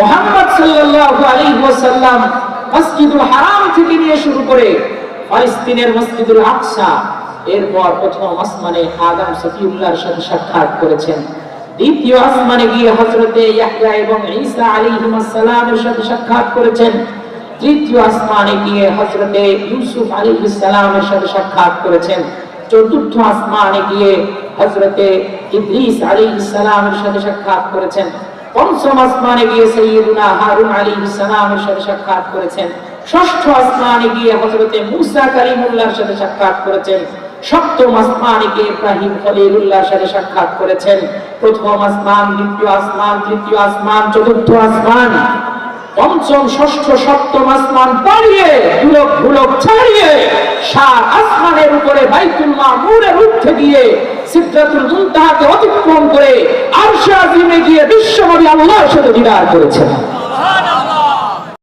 মোহাম্মদ সাল্লাল্লাহু আলাইহি ওয়াসাল্লাম মসজিদুল হারাম থেকে নিয়ে শুরু করে ফিলিস্তিনের মসজিদুল আকসা, এরপর প্রথম আসমানে আদম সফিউল্লাহর সাথে সাক্ষাৎ করেছেন। দ্বিতীয় আসমানে গিয়ে হযরতে ইয়াহইয়া এবং ঈসা আলাইহিস সালামের সাথে সাক্ষাৎ করেছেন। তৃতীয় আসমানে গিয়ে হযরতে ইউসুফ আলাইহিস সালামের সাথে সাক্ষাৎ করেছেন। চতুর্থ আসমানে গিয়ে হযরতে ইদ্রিস আলাইহিস সালামের সাথে সাক্ষাৎ করেছেন। পঞ্চম আসমানে গিয়ে সৈয়দুনা হারুন আলাইহিস সালামের সাথে সাক্ষাৎ করেছেন। ষষ্ঠ আসমানে গিয়ে হযরতে মুসা কালিমুল্লাহর সাথে সাক্ষাৎ করেছেন। সপ্তম আসমানে গিয়ে ইব্রাহিম খলিলুল্লাহর সাথে সাক্ষাৎ করেছেন। প্রথম আসমান, দ্বিতীয় আসমান, তৃতীয় আসমান, চতুর্থ আসমান। পঞ্চম, ষষ্ঠ, সপ্তম আসমান পাড়িয়ে দুলক ভুলক ছাড়িয়ে, সাত আসমানের উপরে বাইতুল মামুরের উঠতে গিয়ে সিদ্ধাতুল অতিক্রম করে আরশে আজিমে গিয়ে বিশ্বনবী আল্লাহর সাথে দিদার করেছেন।